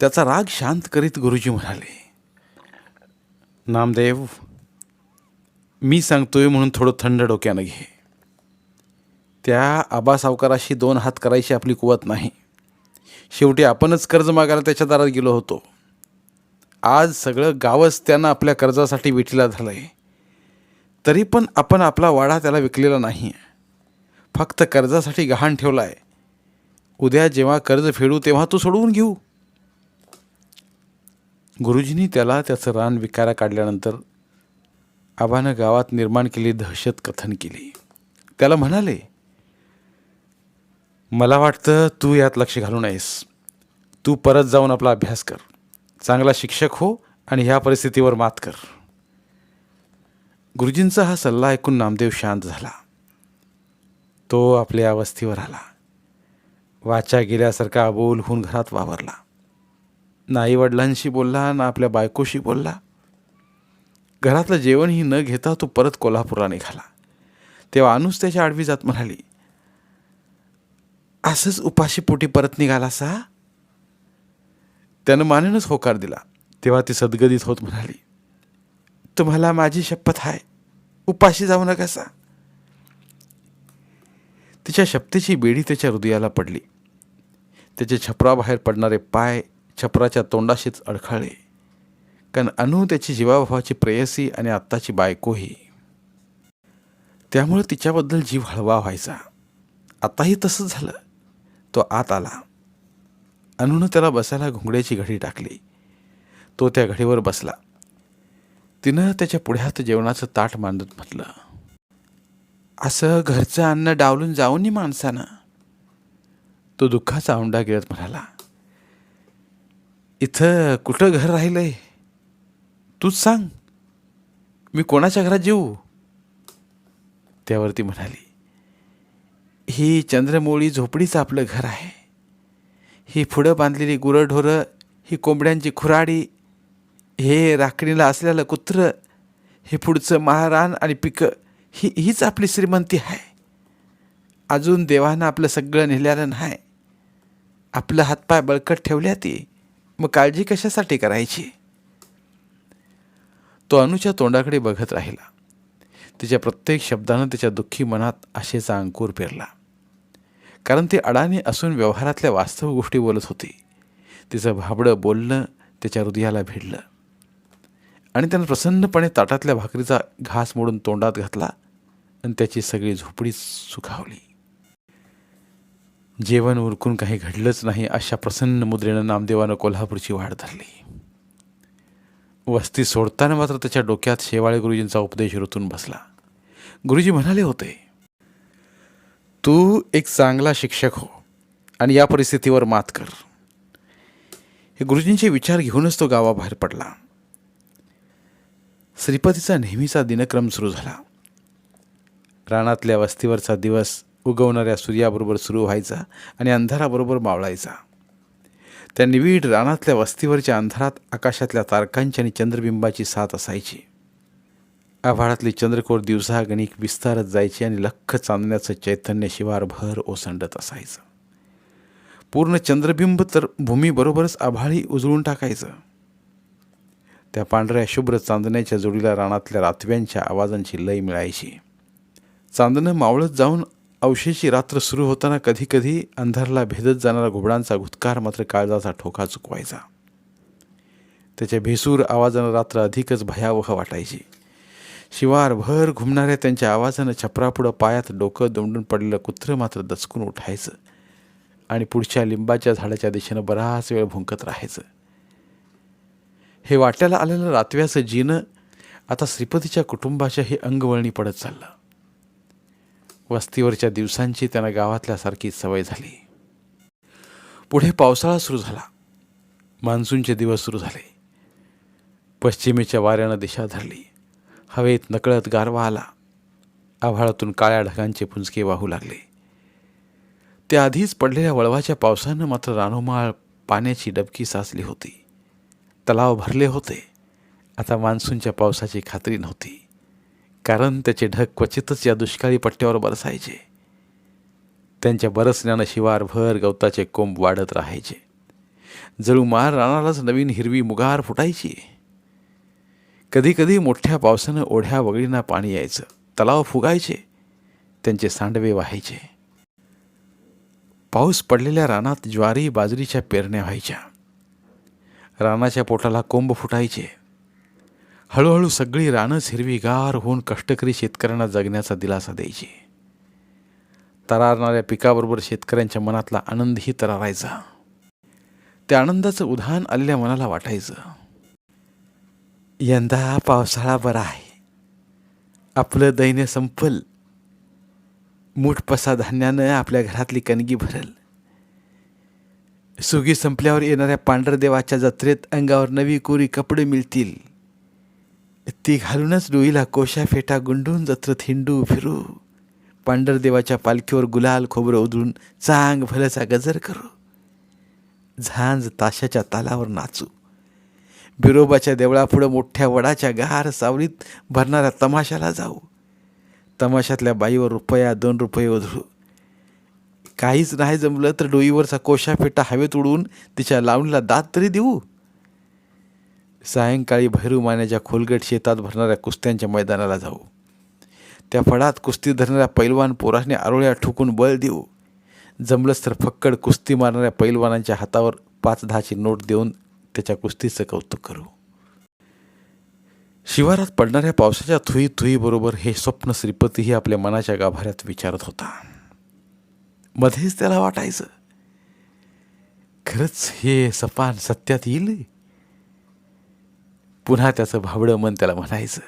त्याचा राग शांत करीत गुरुजी म्हणाले नामदेव मी सांगतोय म्हणून थोडं थंड डोक्यानं घे. त्या आबा सावकाराशी दोन हात करायची आपली कुवत नाही. शेवटी आपणच कर्ज मागायला त्याच्या दारात गेलो होतो. आज सगळं गावच त्यानं आपल्या कर्जासाठी विटीला झालं आहे तरी पण आपण आपला वाडा त्याला विकलेला नाही. फक्त कर्जासाठी गहाण ठेवला आहे उद्या जेव्हा कर्ज फेडू तेव्हा तू सोडवून घेऊ. गुरुजींनी त्याला त्याचं रान विकायला काढल्यानंतर आबानं गावात निर्माण केली दहशत कथन केली. त्याला म्हणाले मला वाटतं तू यात लक्ष घालू नयेस. तू परत जाऊन आपला अभ्यास कर. चांगला शिक्षक हो आणि ह्या परिस्थितीवर मात कर. गुरुजींचा हा सल्ला ऐकून नामदेव शांत झाला. तो आपल्या अवस्थेवर आला. वाचा गेल्यासारखा अबोल होऊन घरात वावरला. ना आई वडिलांशी बोलला ना आपल्या बायकोशी बोलला. घरातलं जेवणही न घेता तो परत कोल्हापूरला निघाला तेव्हा अनुस त्याच्या आडवी जात म्हणाली असंच उपाशी पोटी परत निघाला सा त्यानं मानेनच होकार दिला. तेव्हा ती सदगदित होत म्हणाली तुम्हाला माझी शपथ आहे उपाशी जाऊ नका सा तिच्या शपथेची बेडी त्याच्या हृदयाला पडली. त्याचे छपराबाहेर पडणारे पाय छपराच्या तोंडाशीच अडखळले. कारण अनु त्याची जीवाभावाची प्रेयसी आणि आत्ताची बायकोही. त्यामुळे तिच्याबद्दल जीव हळवा व्हायचा. आताही तसंच झालं. तो आत आला. अनुनं त्याला बसायला घुंगड्याची घडी टाकली. तो त्या घडीवर बसला. तिनं त्याच्या पुढ्यात जेवणाचं ताट मांडत म्हटलं असं घरचं अन्न डावलून जाऊनही माणसानं. तो दुःखाचा औंडा गिळत म्हणाला इथं कुठं घर राहिलंय? तूच सांग. मी कोणाच्या घरात जेऊ? त्यावरती म्हणाली ही चंद्रमोळी झोपडीचं आपलं घर आहे. ही पुढं बांधलेली गुरंढोरं ही कोंबड्यांची खुराडी हे राखणीला असलेलं कुत्रं हे पुढचं महारान आणि पिकं ही हीच आपली श्रीमंती आहे. अजून देवानं आपलं सगळं नेल्यालं नाही. आपलं हातपाय बळकट ठेवल्या ती. मग काळजी कशासाठी करायची? तो अनुच्या तोंडाकडे बघत राहिला. तिच्या प्रत्येक शब्दानं त्याच्या दुःखी मनात आशेचा अंकुर पेरला. कारण ती अडाणी असून व्यवहारातल्या वास्तव गोष्टी बोलत होती. तिचं भाबडं बोलणं त्याच्या हृदयाला भिडलं. आणि त्यानं प्रसन्नपणे ताटातल्या भाकरीचा घास मोडून तोंडात घातला आणि त्याची सगळी झोपडी सुखावली. जेवण उरकून काही घडलंच नाही अशा प्रसन्न मुद्रेनं नामदेवानं कोल्हापूरची वाढ धरली. वस्ती सोडताना मात्र त्याच्या डोक्यात शेवाळे गुरुजींचा उपदेश रुतून बसला. गुरुजी म्हणाले होते तू एक चांगला शिक्षक हो आणि या परिस्थितीवर मात कर. हे गुरुजींचे विचार घेऊनच तो गावाबाहेर पडला. श्रीपतीचा नेहमीचा दिनक्रम सुरू झाला. रानातल्या वस्तीवरचा दिवस उगवणाऱ्या सूर्याबरोबर सुरू व्हायचा आणि अंधाराबरोबर मावळायचा. त्या निविड रानातल्या वस्तीवरच्या अंधारात आकाशातल्या तारकांची आणि चंद्रबिंबाची साथ असायची. आभाळातली चंद्रकोर दिवसागणिक विस्तारत जायची आणि लख्ख चांदण्याचं चैतन्य शिवारभर ओसंडत असायचं. पूर्ण चंद्रबिंब तर भूमीबरोबरच आभाळी उजळून टाकायचं. त्या पांढऱ्या शुभ्र चांदण्याच्या जोडीला रानातल्या रातव्यांच्या आवाजांची लय मिळायची. चांदणं मावळत जाऊन अवशेची रात्र सुरू होताना कधीकधी अंधारला भेदत जाणारा घुबडांचा घुतकार मात्र काळजाचा ठोका चुकवायचा. त्याच्या भेसूर आवाजानं रात्र अधिकच भयावह वाटायची. शिवारभर घुमणाऱ्या त्यांच्या आवाजानं छपरापुढं पायात डोकं दोंडून पडलेलं कुत्रं मात्र दचकून उठायचं आणि पुढच्या लिंबाच्या झाडाच्या दिशेनं बराच वेळ भुंकत राहायचं. हे वाट्याला आलेलं रातव्याचं जीनं आता श्रीपतीच्या कुटुंबाच्या हे अंगवळणी पडत चाललं. वस्तीवरच्या दिवसांची त्यांना गावातल्यासारखी सवय झाली. पुढे पावसाळा सुरू झाला. मान्सूनचे दिवस सुरू झाले. पश्चिमेच्या वाऱ्यानं दिशा धरली. हवेत नकळत गारवा आला. आभाळातून काळ्या ढगांचे पुंजके वाहू लागले. त्या आधीच पडलेल्या वळवाच्या पावसानं मात्र रानोमाळ पाण्याची डबकी साचली होती. तलाव भरले होते. आता मान्सूनच्या पावसाची खात्री नव्हती. कारण त्याचे ढग क्वचितच या दुष्काळी पट्ट्यावर बरसायचे. त्यांच्या बरसण्यानं शिवारभर गवताचे कोंब वाढत राहायचे. जळू मार रानालाच नवीन हिरवी मुगार फुटायची. कधीकधी मोठ्या पावसानं ओढ्या वगळींना पाणी यायचं. तलाव फुगायचे. त्यांचे सांडवे व्हायचे. पाऊस पडलेल्या रानात ज्वारी बाजरीच्या पेरण्या व्हायच्या. रानाच्या पोटाला कोंब फुटायचे. हळूहळू सगळी रानच हिरवीगार होऊन कष्टकरी शेतकऱ्यांना जगण्याचा दिलासा द्यायची. तरारणाऱ्या पिकाबरोबर शेतकऱ्यांच्या मनातला आनंदही तरारायचा. त्या आनंदाचं उधाण आलेल्या मनाला वाटायचं. यंदा पावसाळा बरा आहे. आपलं दैन्य संपल. मूठपसा धान्यानं आपल्या घरातली कणगी भरल. सुगी संपल्यावर येणाऱ्या पांढरदेवाच्या जत्रेत अंगावर नवी कोरी कपडे मिळतील. ती घालूनच डोईला कोशा फेटा गुंडून जत्रेत हिंडू फिरू. पांढरदेवाच्या पालखीवर गुलाल खोबरं उधळून चांग भलचा गजर करू. झांज ताशाच्या तालावर नाचू. बिरोबाच्या देवळापुढं मोठ्या वडाच्या गार सावलीत भरणाऱ्या तमाशाला जाऊ. तमाशातल्या बाईवर रुपया दोन रुपये उधळू. काहीच नाही जमलं तर डोईवरचा कोशा फेटा हवेत उडवून तिच्या लावणीला दात तरी देऊ. सायंकाळी भैरू मान्याच्या खोलगट शेतात भरणाऱ्या कुस्त्यांच्या मैदानाला जाऊ. त्या फळात कुस्ती धरणाऱ्या पैलवान पोराने आरोळ्या ठोकून बळ देऊ. जमलंच तर फक्कड कुस्ती मारणाऱ्या पैलवानांच्या हातावर पाच दहाची नोट देऊन त्याच्या कुस्तीचं कौतुक करू. शिवारात पडणाऱ्या पावसाच्या थुई थुईबरोबर हे स्वप्न श्रीपतीही आपल्या मनाच्या गाभाऱ्यात विचारत होता. मध्येच त्याला वाटायचं खरंच हे सपान सत्यात येईल? पुन्हा त्याचं भावडं मन त्याला म्हणायचं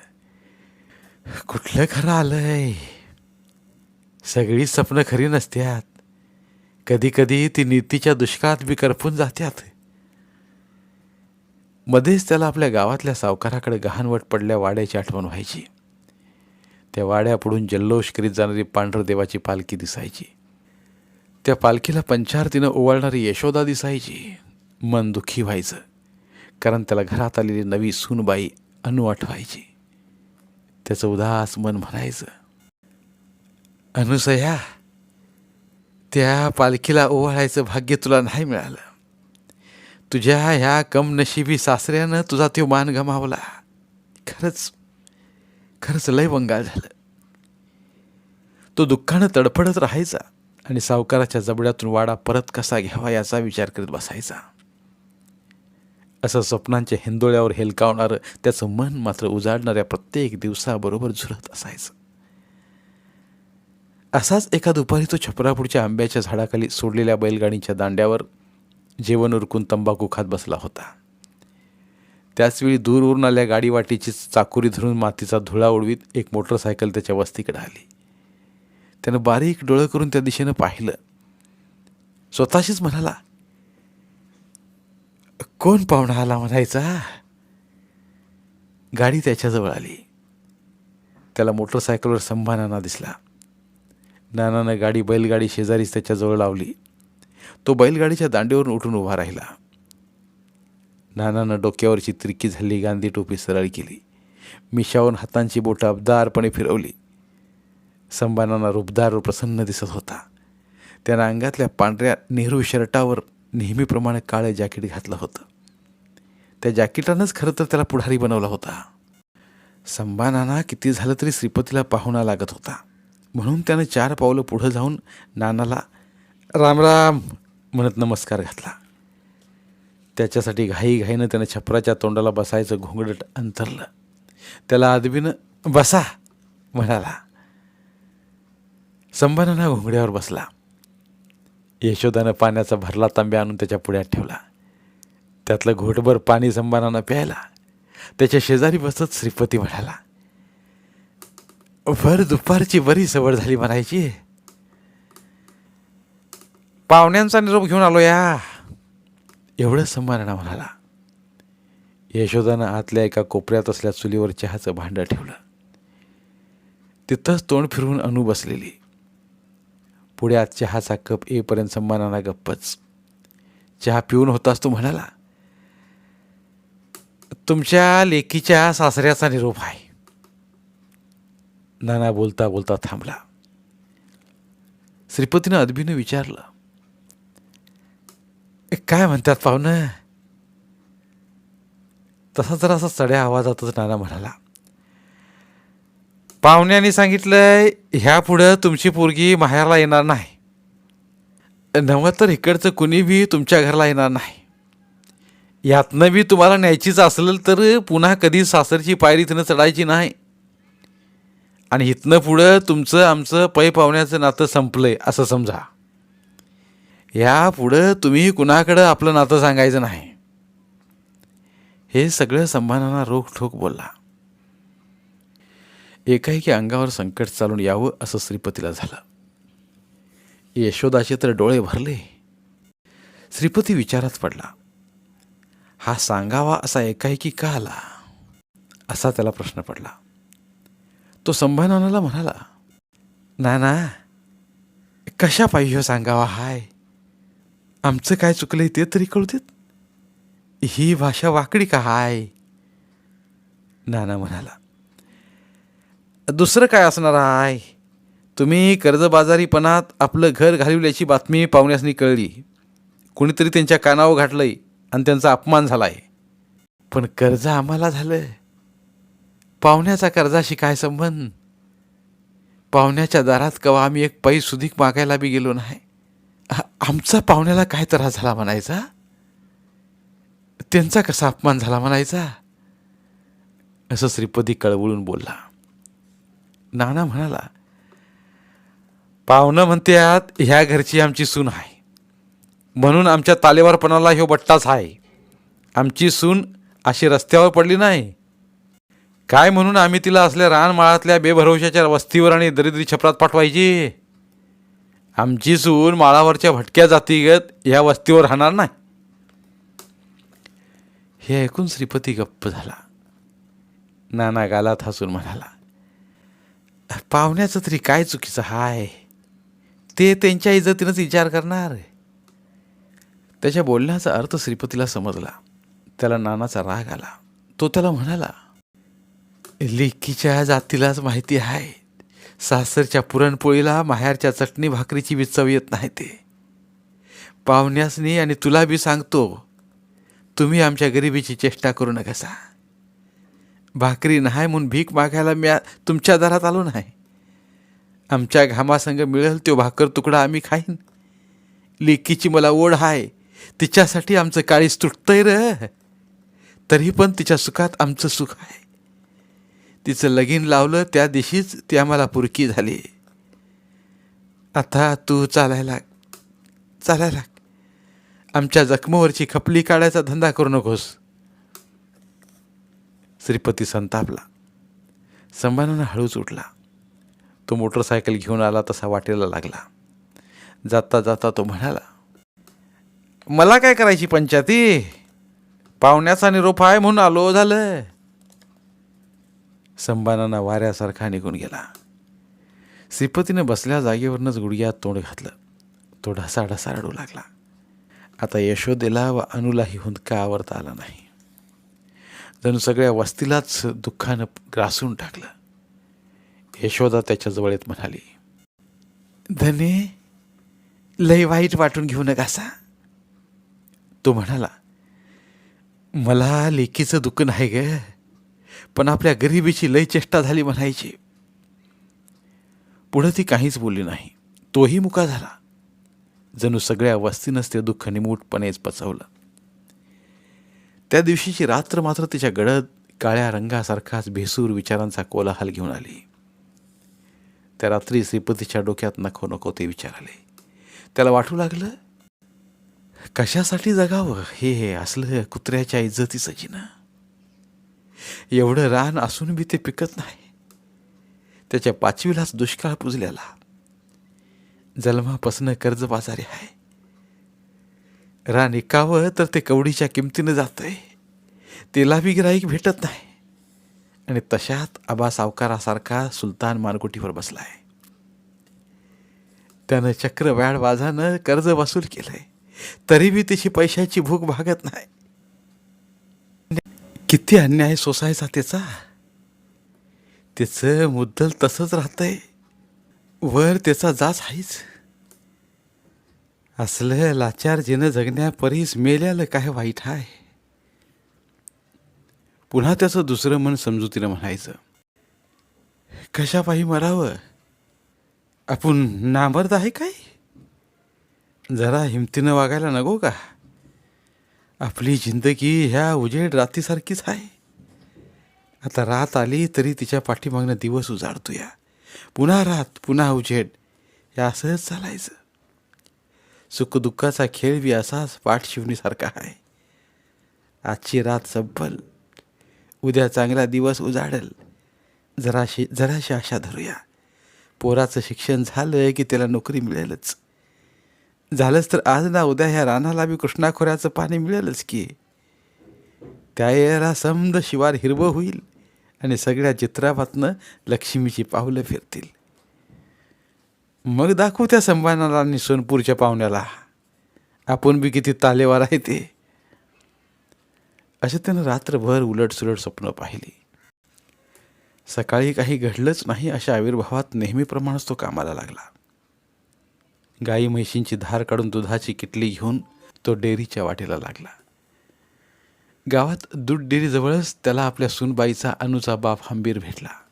कुठलं खरं आलंय? सगळी स्वप्न खरी नसत्यात. कधी कधी ती नीतीच्या दुष्काळात बी करपून जात्यात. मध्येच त्याला आपल्या गावातल्या सावकाराकडे गहाणवट पडल्या वाड्याची आठवण व्हायची. त्या वाड्यापुढून जल्लोष करीत जाणारी पांढरदेवाची पालखी दिसायची. त्या पालखीला पंचारतीनं ओवाळणारी यशोदा दिसायची. मन दुःखी व्हायचं. कारण त्याला घरात आलेली नवी सूनबाई अनु आठवायची त्याचं उदास मन म्हणायचं अनुसया त्या पालखीला ओवाळायचं भाग्य तुला नाही मिळालं. तुझ्या ह्या कमनशिबी सासऱ्यानं तुझा तो मान गमावला. खरंच खरंच लय बंगाल झालं. तो दुःखानं तडफडत राहायचा आणि सावकाराच्या जबड्यातून वाडा परत कसा घ्यावा याचा विचार करत बसायचा. असं स्वप्नांच्या हिंदोळ्यावर हेलकावणारं त्याचं मन मात्र उजाडणाऱ्या प्रत्येक दिवसाबरोबर झुरत असायचं. असाच एका दुपारी तो छपरापूरच्या आंब्याच्या झाडाखाली सोडलेल्या बैलगाडीच्या दांड्यावर जेवण उरकून तंबाखू खात बसला होता. त्याचवेळी दूरवरून आल्या गाडीवाटीची चाकुरी धरून मातीचा धुळा उडवीत एक मोटरसायकल त्याच्या वस्तीकडे आली. त्यानं बारीक डोळं करून त्या दिशेनं पाहिलं. स्वतःशीच म्हणाला कोण पाहुणा आला म्हणायचा? गाडी त्याच्याजवळ आली. त्याला मोटरसायकलवर संभा नाना दिसला. नानानं गाडी बैलगाडी शेजारीच त्याच्याजवळ लावली. तो बैलगाडीच्या दांडीवरून उठून उभा राहिला. नानानं डोक्यावरची तिरकी झाली गांधी टोपी सरळ केली. मिशावून हातांची बोटं अबदारपणे फिरवली. संभानाना रुबदार व प्रसन्न दिसत होता. त्यानं अंगातल्या पांढऱ्या नेहरू शर्टावर नेहमीप्रमाणे काळे जॅकेट घातलं होतं. त्या जॅकेटानंच खरं तर त्याला पुढारी बनवला होता. संभानाना किती झालं तरी श्रीपतीला पाहुणा लागत होता. म्हणून त्यानं चार पावलं पुढं जाऊन नानाला राम राम म्हणत नमस्कार घातला. त्याच्यासाठी घाईघाईनं त्यानं छपराच्या तोंडाला बसायचं घोंगडट अंतरलं त्याला आदबीनं बसा म्हणाला. संभानाना घोंगड्यावर बसला. यशोदानं पाण्याचा भरला तांब्या आणून त्याच्या पुढ्यात ठेवला. त्यातलं घोटभर पाणी संभानानं प्यायला. त्याच्या शेजारी बसत श्रीपती म्हणाला भर दुपारची बरी सवड झाली म्हणायची. पाहुण्यांचा निरोप घेऊन आलो या. एवढं संभारणा म्हणाला. यशोदानं आतल्या एका कोपऱ्यात असल्या चुलीवर चहाचं भांडं ठेवलं. तिथंच तोंड फिरवून अनु बसलेली. पुढ्यात चहाचा कप येईपर्यंत सन्मानाला गप्पच चहा पिऊन होताच तो म्हणाला. तुमच्या लेकीच्या सासऱ्याचा निरोप आहे. नाना बोलता बोलता थांबला. श्रीपतीनं अदबीनं विचारलं. "ए, काय म्हणतात पाहुणं? तसा जरा असा चढ्या आवाजातच नाना म्हणाला. पाहुण्याने सांगितलंय ह्या पुढं तुमची पोरगी माहेरला येणार नाही. नवं तर इकडचं कुणी बी तुमच्या घरला येणार नाही. यातनं बी तुम्हाला न्यायचीच असेल तर पुन्हा कधी सासरची पायरी तिनं चढायची नाही. आणि इथनं पुढं तुमचं आमचं पै पाहुण्याचं नातं संपलंय असं समजा. या पुढं तुम्ही कुणाकडं आपलं नातं सांगायचं नाही. हे सगळं संभानांना रोखठोक बोलला. एकाएकी अंगावर संकट चालून यावं असं श्रीपतीला झालं. यशोदाचे तर डोळे भरले. श्रीपती विचारात पडला. हा सांगावा असा एकाएकी का आला? असा त्याला प्रश्न पडला. तो संभानानाला म्हणाला नाना कशा पाहिजे हो सांगावा हाय? आमचं काय चुकलंय ते तरी कळू देत. ही भाषा वाकडी का हाय? नाना म्हणाला दुसरं काय असणार आहे? तुम्ही कर्जबाजारीपणात आपलं घर घालवल्याची बातमी पाहुण्यासनी कळली. कुणीतरी त्यांच्या कानावर आहे आणि त्यांचा अपमान झाला आहे पण कर्ज आम्हाला झालं. पाहुण्याचा कर्जाशी काय संबंध? पाहुण्याच्या दारात कवा आम्ही एक पै सुधीक मागायला बी गेलो नाही. आमचा पाहुण्याला काय त्रास झाला म्हणायचा? त्यांचा कसा अपमान झाला म्हणायचा? असं श्रीपदी कळवळून बोलला. नाना म्हणाला पाहुणं म्हणत्यात ह्या घरची आमची सून आहे. म्हणून आमच्या तालेवारपणाला ह्यो बट्टाच आहे. आमची सून अशी रस्त्यावर पडली नाही. काय म्हणून आम्ही तिला असल्या रानमाळातल्या बेभरवशाच्या वस्तीवर आणि दरिद्री छपरात पाठवायची? आमची सून माळावरच्या भटक्या जातीगत ह्या वस्तीवर राहणार नाही. हे ऐकून श्रीपती गप्प झाला. नाना गालात हसून म्हणाला पाहुण्याचं तरी काय चुकीचं? हाय. ते त्यांच्या इज्जतीनंच विचार करणार. त्याच्या बोलण्याचा अर्थ श्रीपतीला समजला. त्याला नानाचा राग आला. तो त्याला म्हणाला लेकीच्या जातीलाच माहिती आहे. सासरच्या पुरणपोळीला माहेरच्या चटणी भाकरीची बी चव येत नाही ते. पाहुण्यासनी आणि तुला बी सांगतो तुम्ही आमच्या गरिबीची चेष्टा करू नका भाकरी नाही म्हणून भीक मागायला मी तुमच्या दारात आलो नाही. आमच्या घामासंग मिळेल तो भाकर तुकडा आम्ही खाईन. लेकीची मला ओढ आहे तिच्यासाठी आमचं काळीच तुटतंय र. तरी पण तिच्या सुखात आमचं सुख आहे. तिचं लगीन लावलं त्या दिवशीच ती आम्हाला पुरकी झाली. आता तू चालायला लाग. चालायला लाग. आमच्या जखमावरची खपली काढायचा धंदा करू नकोस. श्रीपती संतापला. संभानानं हळूच उठला. तो मोटरसायकल घेऊन आला तसा वाटेला लागला. जाता जाता तो म्हणाला मला काय करायची पंचायती? पाहुण्याचा निरोप आहे म्हणून आलो झालं संभानानं वाऱ्यासारखा निघून गेला. श्रीपतीनं बसल्या जागेवरनंच गुडघ्यात तोंड घातलं. तो ढसा ढसा रडू लागला. आता यशोदेला व अनुलाही हुंदका आवरता आला नाही. जणू सगळ्या वस्तीलाच दुःखानं ग्रासून टाकलं. यशोदा त्याच्याजवळ येत म्हणाली धने लय वाईट वाटून घेऊ नकासा. तो म्हणाला मला लेकीचं दुःख नाही ग पण आपल्या गरिबीची लय चेष्टा झाली म्हणायची. पुढं ती काहीच बोलली नाही. तोही मुका झाला. जणू सगळ्या वस्तीनंच ते दुःख निमूटपणेच पचवलं. त्या दिवशीची रात्र मात्र तिच्या गडद काळ्या रंगासारखाच भेसूर विचारांचा कोलाहल घेऊन आली. त्या रात्री श्रीपतीच्या डोक्यात नको नको ते विचार आले. त्याला वाटू लागलं कशासाठी जगावं? हे हे असलं कुत्र्याच्या इज्जतीचं जिनं. एवढं रान असून बी ते पिकत नाही. त्याच्या पाचवीलाच दुष्काळ पुजल्याला जन्मापासनं कर्जबाजारी आहे. राणी कावं तर ते कवडीच्या किमतीनं जातंय. तिला बी गिराईक भेटत नाही. आणि तशात आबा सावकारासारखा सुलतान मानकुटीवर बसलाय. त्यानं चक्र व्याड वाजानं कर्ज वसूल केलंय. तरी बी तिची पैशाची भूक भागत नाही. किती अन्याय सोसायचा त्याचा त्याचं मुद्दल तसंच राहतंय. वर त्याचा जाच आहेच असलं लाचार जिनं जगण्यापरीस मेल्यालं काय वाईट आहे पुन्हा त्याचं दुसरं मन समजुतीनं म्हणायचं. कशापायी मरावं? आपण नामर्द आहे काय? जरा हिमतीनं वागायला नको का? आपली जिंदगी ह्या उजेड रातीसारखीच आहे आता रात आली तरी तिच्या पाठीमागनं दिवस उजाडतो या पुन्हा रात पुन्हा उजेड. हे असंच चालायचं. सुखदुःखाचा खेळ बी असाच पाठ शिवणीसारखा आहे. आजची रात सब्बल उद्या चांगला दिवस उजाडेल. जराशी जराशी आशा धरूया. पोराचं शिक्षण झालं की त्याला नोकरी मिळेलच. झालंच तर आज ना उद्या ह्या रानाला बी कृष्णाखोऱ्याचं पाणी मिळेलच की. त्या याला समद शिवार हिरवं होईल आणि सगळ्या चित्रापातनं लक्ष्मीची पावलं फिरतील. मग दाखवू त्या संभानाला आणि सोनपूरच्या पाहुण्याला. आपण बी किती तालेवार आहे ते. असे त्यानं रात्रभर उलटसुलट स्वप्न पाहिली. सकाळी काही घडलंच नाही अशा आविर्भावात नेहमीप्रमाणेच तो कामाला लागला. गाई म्हैशींची धार काढून दुधाची किटली घेऊन तो डेअरीच्या वाटेला लागला. गावात दूध डेअरीजवळच त्याला आपल्या सुनबाईचा अनुचा बाप हंबीर भेटला.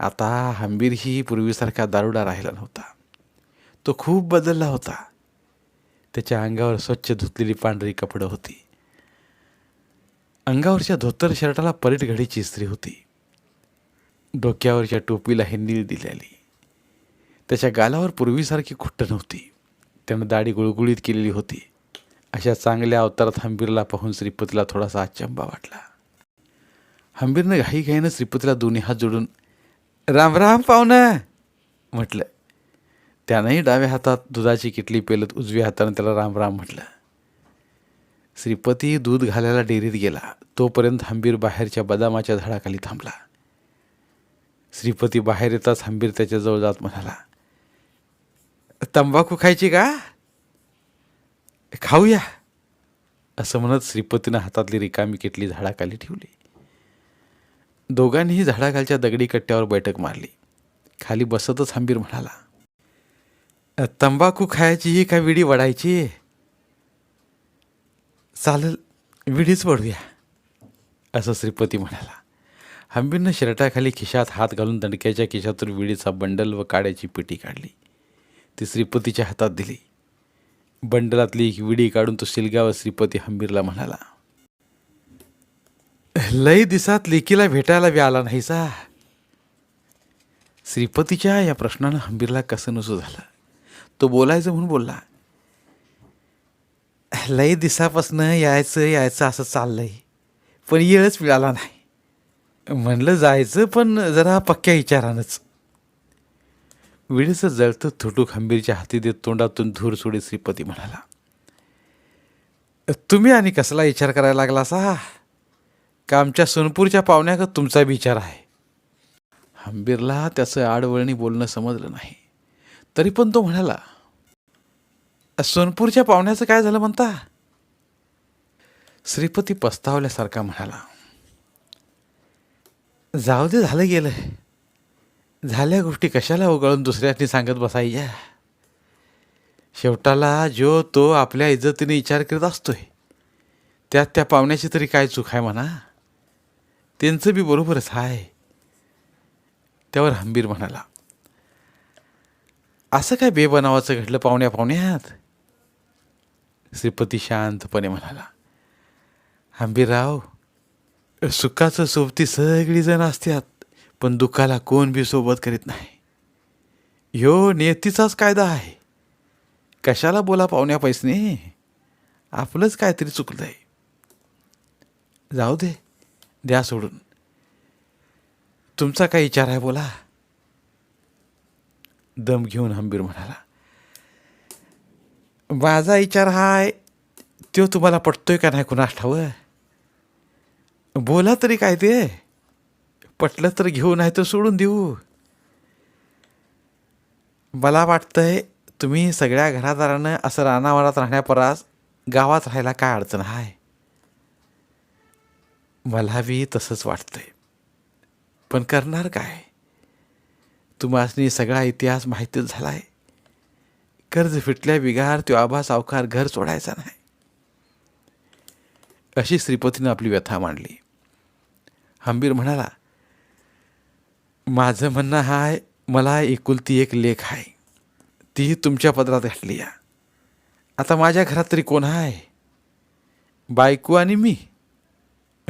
आता हंबीरही पूर्वीसारखा दारुडा राहिला नव्हता. तो खूप बदलला होता. त्याच्या अंगावर स्वच्छ धुतलेली पांढरी कपडं होती. अंगावरच्या धोतर शर्टाला परीट घडीची इस्त्री होती. डोक्यावरच्या टोपीला हिंदी दिलेली. त्याच्या गालावर पूर्वीसारखी खुट्ट नव्हती. त्यानं दाढी गुळगुळीत केलेली होती. अशा चांगल्या अवतारात हंबीरला पाहून श्रीपतीला थोडासा अचंबा वाटला. हंबीरनं घाईघाईनं श्रीपतीला दोन्ही हात जोडून राम राम पाहुणं म्हटलं. त्यानंही डाव्या हातात दुधाची किटली पेलत उजव्या हातानं त्याला राम राम म्हटलं. श्रीपती दूध घालायला डेअरीत गेला. तोपर्यंत हंबीर बाहेरच्या बदामाच्या झाडाखाली थांबला. श्रीपती बाहेर येताच हंबीर त्याच्याजवळ जात म्हणाला तंबाखू खायची का? खाऊया. असं म्हणत श्रीपतीनं हातातली रिकामी किटली झाडाखाली ठेवली. दोघांनीही झाडाखालच्या दगडी कट्ट्यावर बैठक मारली. खाली बसतच हंबीर म्हणाला तंबाखू खायची ही का विडी वडायची चालेल विडीच वडूया असं श्रीपती म्हणाला. हंबीरनं शर्टाखाली खिशात हात घालून दणक्याच्या खिशातून विडीचा बंडल व काड्याची पेटी काढली. ती श्रीपतीच्या हातात दिली. बंडलातली एक विडी काढून तो शिलगाव श्रीपती हंबीरला म्हणाला लई दिसात लेकीला भेटायला बी आला नाही सा. श्रीपतीच्या या प्रश्नानं हंबीरला कसं नसू झालं. तो बोलायचं म्हणून बोलला लई दिसापासनं यायचं यायचं असं चाललंय पण येळच मिळाला नाही. म्हणलं जायचं पण जरा पक्क्या विचारानंच. विडीचं जळतं थुटूक हंबीरच्या हाती देत तोंडातून धूर सोडी श्रीपती म्हणाला तुम्ही आणि कसला विचार करायला लागला असा का आमच्या सोनपूरच्या पाहुण्याक तुमचा विचार आहे? हंबीरला त्याचं आडवळणी बोलणं समजलं नाही. तरी पण तो म्हणाला सोनपूरच्या पाहुण्याचं काय झालं म्हणता? श्रीपती पस्तावल्यासारखा म्हणाला जाऊ दे झालं गेलं. झाल्या गोष्टी कशाला उगाळून दुसऱ्यानी सांगत बसायच्या? शेवटाला जो तो आपल्या इज्जतीने विचार करत असतोय त्यात त्या पाहुण्याची तरी काय चूक आहे म्हणा? त्यांचं बी बरोबरच आहे. त्यावर हंबीर म्हणाला असं काय बेबनावाचं घडलं पाहुण्या पाहुण्यात? श्रीपती शांतपणे म्हणाला हंबीरराव सुखाचं सोबती सगळीजण असतात पण दुःखाला कोण बी सोबत करीत नाही. ह्यो नियतीचाच कायदा आहे. कशाला बोला पाहुण्या पैसने आपलंच काहीतरी चुकलं आहे जाऊ दे. द्या सोडून. तुमचा काय विचार आहे बोला. दम घेऊन हंबीर म्हणाला माझा विचार हाय तो तुम्हाला पटतोय का नाही कुणास ठावं बोला तरी काय ते. पटलं तर घेऊ नाही तर सोडून देऊ. मला वाटतंय तुम्ही सगळ्या घरादारानं असं रानावरात राहण्यापरास गावात राहायला काय अडचण आहे? मलाही तसंच वाटतंय. पण करणार काय? तुम्हासनी सगळा इतिहास माहितीच झालाय. कर्ज फिटल्या बिगार तो आभा सावकार घर सोडायचा नाही. अशी श्रीपतीनं आपली व्यथा मांडली. हंबीर म्हणाला माझं म्हणणं हाय मला एकुलती एक लेख आहे तीही तुमच्या पदरात घातली या. आता माझ्या घरात तरी कोण आहे बायको आणि मी.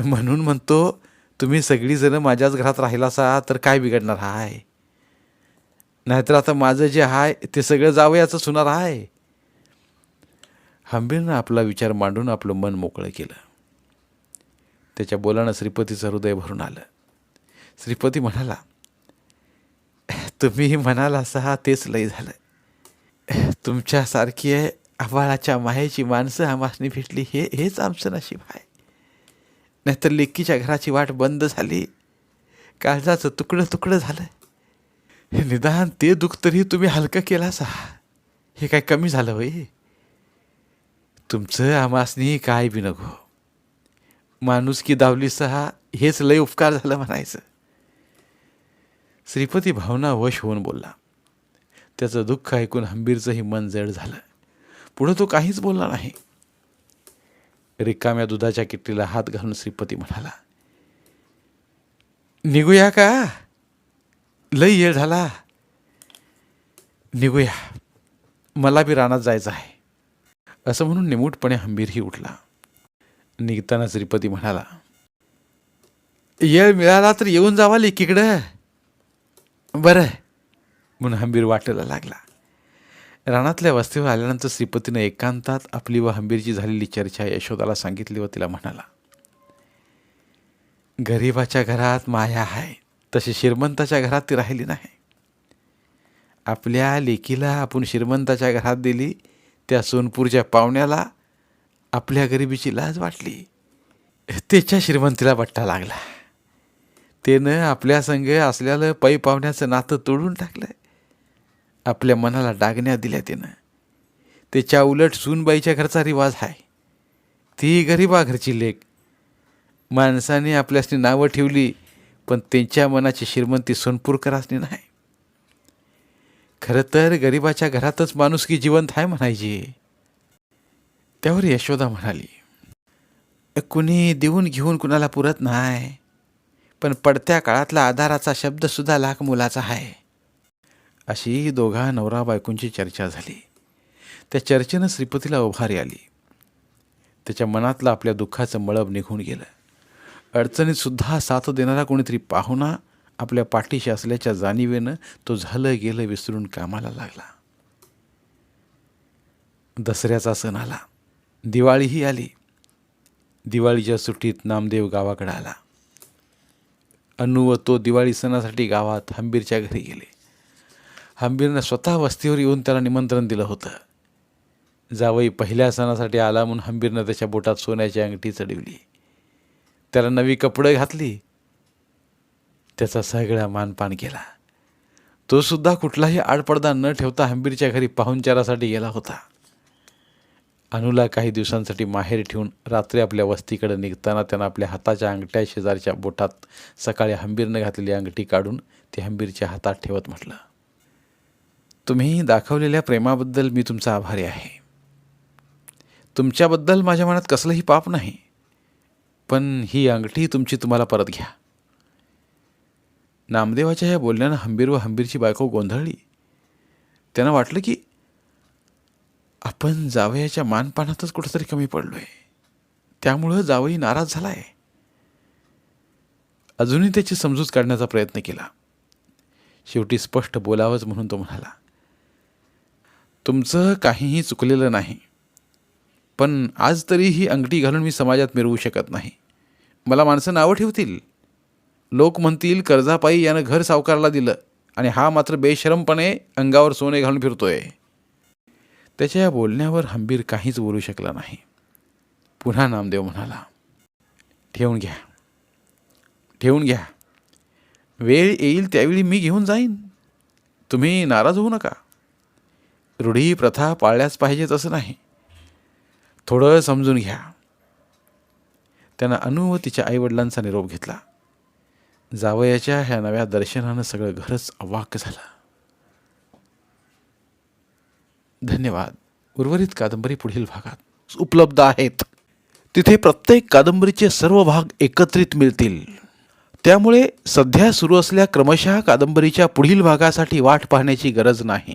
म्हणून म्हणतो तुम्ही सगळीजणं माझ्याच घरात राहिला असा तर काय बिघडणार आहे नाहीतर आता माझं जे आहे ते सगळं जावयाचंच होणार आहे हंबीरनं आपला विचार मांडून आपलं मन मोकळं केलं. त्याच्या बोलानं श्रीपतीचं हृदय भरून आलं. श्रीपती म्हणाला तुम्ही म्हणाल असा तेच लय झालं. तुमच्यासारखी आबाळाच्या माहेची माणसं आमासनी भेटली हे हेच आमचं नशीब आहे नाहीतर लेकीच्या घराची वाट बंद झाली. काळजाचं तुकडं तुकडं झालं. हे निदान ते दुःख तरी तुम्ही हलकं केलासा. हे काय कमी झालं होय? तुमचं आमासनी काय बी नको. माणूस की दावली सहा हेच लय उपकार झालं म्हणायचं. श्रीपती भावना वश होऊन बोलला. त्याचं दुःख ऐकून हंबीरचंही मन जड झालं. पुढं तो काहीच बोलला नाही. रिकाम्या दुधाच्या किटलीला हात घालून श्रीपती म्हणाला निघूया का? लई येळ झाला. निघूया. मला बी रानात जायचं आहे. असं म्हणून निमूटपणे हंबीरही उठला. निघताना श्रीपती म्हणाला येळ मिळाला तर येऊन जावा लेकीकडं बरं. म्हणून हंबीर वाटायला लागला. रानातल्या वस्तीवर आल्यानंतर श्रीपतीनं एकांतात आपली व हंबीरची झालेली चर्चा यशोदाला सांगितली व तिला म्हणाला गरीबाच्या घरात माया आहे तशी श्रीमंताच्या घरात ती राहिली नाही. आपल्या लेकीला आपण श्रीमंताच्या घरात दिली त्या सोनपूरच्या पाहुण्याला आपल्या गरिबीची लाज वाटली. त्याच्या श्रीमंतीला बट्टा लागला. त्यानं आपल्या संग असलेलं पै पाहुण्याचं नातं तोडून टाकलं आपल्या मनाला डागण्या दिल्या त्यानं त्याच्या उलट सूनबाईच्या घरचा रिवाज आहे ती गरिबा घरची लेख माणसाने आपल्यासनी नावं ठेवली पण त्यांच्या मनाची श्रीमंती सोनपूरकरासनी नाही. खरं तर गरिबाच्या घरातच माणुसकी जिवंत आहे म्हणायची. त्यावर यशोदा म्हणाली कुणी देऊन घेऊन कुणाला पुरत नाही पण पडत्या काळातला आधाराचा शब्दसुद्धा लाख मुलाचा आहे अशी दोघा नवरा बायकोंची चर्चा झाली. त्या चर्चेनं श्रीपतीला उभारी आली. त्याच्या मनातलं आपल्या दुःखाचं मळब निघून गेलं. अडचणीतसुद्धा साथ देणारा कोणीतरी पाहुणा आपल्या पाठीशी असल्याच्या जाणीवेनं तो झालं गेलं विसरून कामाला लागला. दसऱ्याचा सण आला. दिवाळीही आली. दिवाळीच्या सुट्टीत नामदेव गावाकडे आला. अनु व तो दिवाळी सणासाठी गावात हंबीरच्या घरी गेले. हंबीरनं स्वतः वस्तीवर येऊन त्याला निमंत्रण दिलं होतं. जावई पहिल्या सणासाठी आला म्हणून हंबीरनं त्याच्या बोटात सोन्याची अंगठी चढवली. त्याला नवी कपडे घातली. त्याचा सगळा मानपान केला. तो सुद्धा कुठलाही आडपडदा न ठेवता हंबीरच्या घरी पाहुणचारासाठी गेला होता. अनुला काही दिवसांसाठी माहेर ठेवून रात्री आपल्या वस्तीकडे निघताना त्यानं आपल्या हाताच्या अंगठ्या शेजारच्या बोटात सकाळी हंबीरनं घातलेली अंगठी काढून ती हंबीरच्या हातात ठेवत म्हटलं तुम्ही दाखवलेल्या प्रेमाबद्दल मी तुमचा आभारी आहे. तुमच्याबद्दल माझ्या मनात कसलंही पाप नाही पण ही अंगठी तुमची तुम्हाला परत घ्या. नामदेवाच्या या बोलण्यानं हंबीर व हंबीरची बायको गोंधळली. त्यांना वाटलं की आपण जावयाच्या मानपानातच कुठंतरी कमी पडलोय. त्यामुळं जावई नाराज झालाय. अजूनही त्याची समजूत काढण्याचा प्रयत्न केला. शेवटी स्पष्ट बोलावंच म्हणून तो म्हणाला तुमचं काहीही चुकलेलं नाही. पण आज तरी ही अंगठी घालून मी समाजात मिरवू शकत नाही. मला माणसं नावं ठेवतील. लोक म्हणतील कर्जापायी यानं घर सावकारला दिलं आणि हा मात्र बेशरमपणे अंगावर सोने घालून फिरतोय. त्याच्या या बोलण्यावर हंबीर काहीच बोलू शकला नाही. पुन्हा नामदेव म्हणाला ठेवून घ्या. ठेवून घ्या. वेळ येईल त्यावेळी मी घेऊन जाईन. तुम्ही नाराज होऊ नका. रूढी प्रथा पाळल्याच पाहिजेत असं नाही. थोडं समजून घ्या. त्यानं अनु व तिच्या आईवडिलांचा निरोप घेतला. जावयाच्या ह्या नव्या दर्शनानं सगळं घरच अवाक झालं. धन्यवाद. उर्वरित कादंबरी पुढील भागात उपलब्ध आहेत. तिथे प्रत्येक कादंबरीचे सर्व भाग एकत्रित मिळतील. त्यामुळे सध्या सुरू असल्या क्रमशः कादंबरीच्या पुढील भागासाठी वाट पाहण्याची गरज नाही.